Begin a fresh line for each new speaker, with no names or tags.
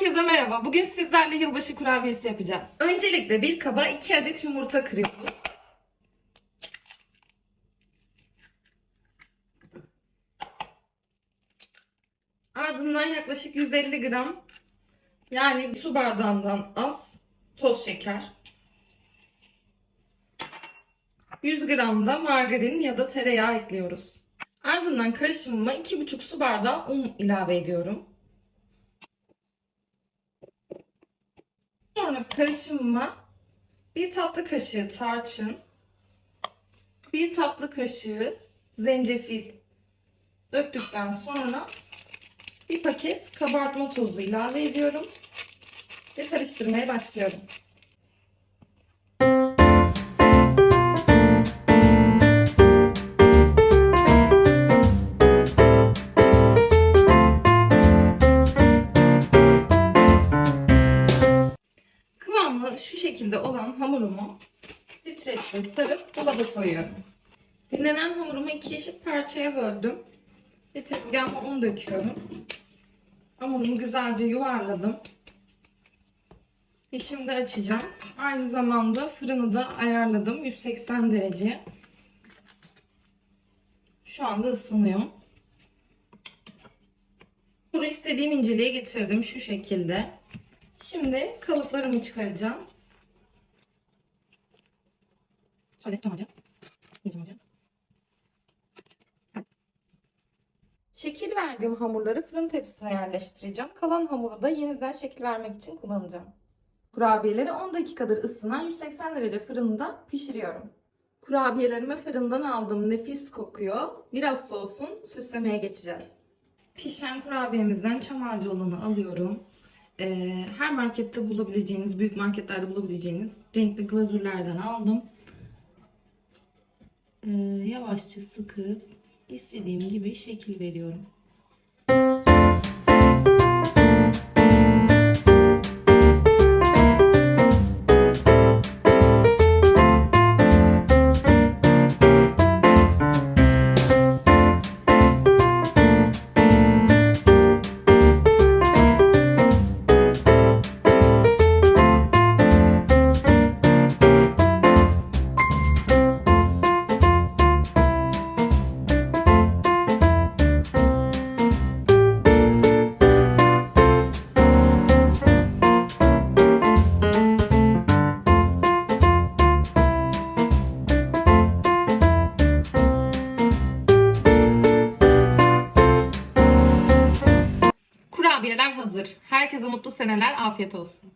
Herkese merhaba. Bugün sizlerle yılbaşı kurabiyesi yapacağız. Öncelikle bir kaba 2 adet yumurta kırıyoruz. Ardından yaklaşık 150 gram yani su bardağından az toz şeker. 100 gram da margarin ya da tereyağı ekliyoruz. Ardından karışımıma 2,5 su bardağı un ilave ediyorum. Sonra karışımıma bir tatlı kaşığı tarçın, bir tatlı kaşığı zencefil döktükten sonra bir paket kabartma tozu ilave ediyorum ve karıştırmaya başlıyorum. Kıvamı şu şekilde olan hamurumu streçle sarıp dolaba koyuyorum. Dinlenen hamurumu iki eşit parçaya böldüm. Ve tezgahıma un döküyorum. Hamurumu güzelce yuvarladım. Ve şimdi açacağım. Aynı zamanda fırını da ayarladım. 180 derece. Şu anda ısınıyor. Hamuru istediğim inceliğe getirdim. Şu şekilde. Şimdi kalıplarımı çıkaracağım. Şöyle yapacağım hocam. Yapacağım hocam. Şekil verdiğim hamurları fırın tepsisine yerleştireceğim. Kalan hamuru da yeniden şekil vermek için kullanacağım. Kurabiyeleri 10 dakikadır ısınan 180 derece fırında pişiriyorum. Kurabiyelerimi fırından aldım. Nefis kokuyor. Biraz soğusun. Süslemeye geçeceğiz. Pişen kurabiyemizden çam olanı alıyorum. Ee, her markette bulabileceğiniz, büyük marketlerde bulabileceğiniz renkli glazürlerden aldım. Ee, yavaşça sıkıp istediğim gibi şekil veriyorum. Kurabiyeler hazır. Herkese mutlu seneler, afiyet olsun.